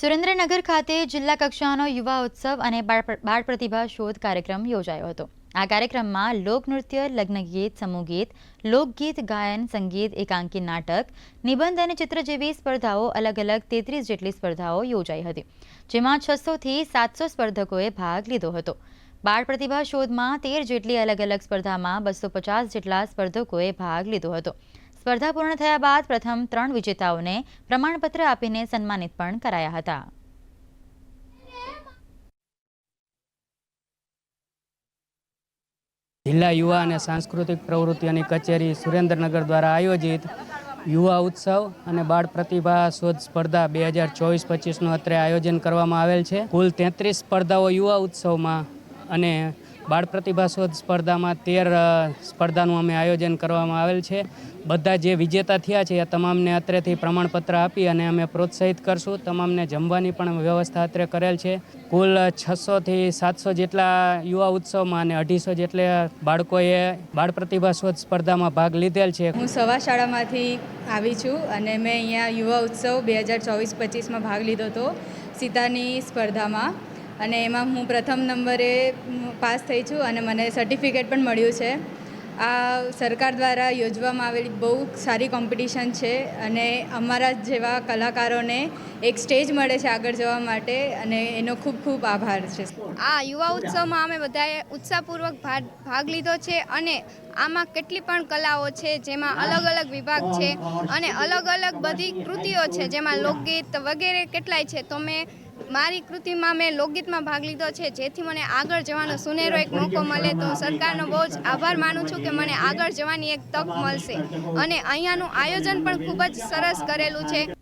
સુરેન્દ્રનગર ખાતે જિલ્લા કક્ષાનો યુવા ઉત્સવ અને બાળ પ્રતિભા શોધ કાર્યક્રમ યોજાયો હતો. આ કાર્યક્રમમાં લોકનૃત્ય લગ્નગીત સમૂહગીત લોકગીત ગાયન, સંગીત, એકાંકી નાટક, નિબંધ અને ચિત્ર જેવી સ્પર્ધાઓ, અલગ અલગ તેત્રીસ જેટલી સ્પર્ધાઓ યોજાઈ હતી, જેમાં છસોથી સાતસો સ્પર્ધકોએ ભાગ લીધો હતો. બાળ પ્રતિભા શોધમાં તેર જેટલી અલગ અલગ સ્પર્ધામાં બસો પચાસ જેટલા સ્પર્ધકોએ ભાગ લીધો હતો. સ્પર્ધા પૂર્ણ થયા બાદ પ્રથમ ત્રણ વિજેતાઓને પ્રમાણપત્ર આપીને સન્માનિત પણ કરાયા હતા. જિલ્લા યુવા અને સાંસ્કૃતિક પ્રવૃત્તિઓની કચેરી સુરેન્દ્રનગર દ્વારા આયોજિત યુવા ઉત્સવ અને બાળ પ્રતિભા શોધ સ્પર્ધા બે હજાર ચોવીસ પચીસનું અત્રે આયોજન કરવામાં આવેલ છે. કુલ તેત્રીસ સ્પર્ધાઓ યુવા ઉત્સવમાં અને બાળ પ્રતિભા સ્પર્ધામાં તેર સ્પર્ધાનું અમે આયોજન કરવામાં આવેલ છે. બધા જે વિજેતા થયા છે એ તમામને અત્રેથી પ્રમાણપત્ર આપી અને અમે પ્રોત્સાહિત કરશું. તમામને જમવાની પણ વ્યવસ્થા અત્રે કરેલ છે. કુલ છસોથી સાતસો જેટલા યુવા ઉત્સવમાં અને અઢીસો જેટલા બાળકોએ બાળ પ્રતિભા સ્પર્ધામાં ભાગ લીધેલ છે. હું સવા શાળામાંથી આવી છું અને મેં અહીંયા યુવા ઉત્સવ બે હજાર ચોવીસ પચીસમાં ભાગ લીધો હતો સીતાની સ્પર્ધામાં. અને એમાં હું પ્રથમ નંબરે પાસ થઈ છું અને મને સર્ટિફિકેટ પણ મળ્યું છે. આ સરકાર દ્વારા યોજવામાં આવેલી બહુ સારી કોમ્પિટિશન છે અને અમારા જેવા કલાકારોને એક સ્ટેજ મળે છે આગળ જવા માટે અને એનો ખૂબ ખૂબ આભાર છે. આ યુવા ઉત્સવમાં અમે બધાએ ઉત્સાહપૂર્વક ભાગ લીધો છે અને આમાં કેટલી પણ કલાઓ છે જેમાં અલગ અલગ વિભાગ છે અને અલગ અલગ બધી કૃતિઓ છે જેમાં લોકગીત વગેરે કેટલાય છે તો મેં મારી કૃતિમાં મેં લોકગીતમાં ભાગ લીધો છે. જેથી મને આગળ જવાનો સુનેરો એક મોકો મળે તો સરકારનો બહુ જ આભાર માનું છું કે મને આગળ જવાની એક તક મળશે. અને અહીંયાનું આયોજન પણ ખૂબ જ સરસ કરેલું છે.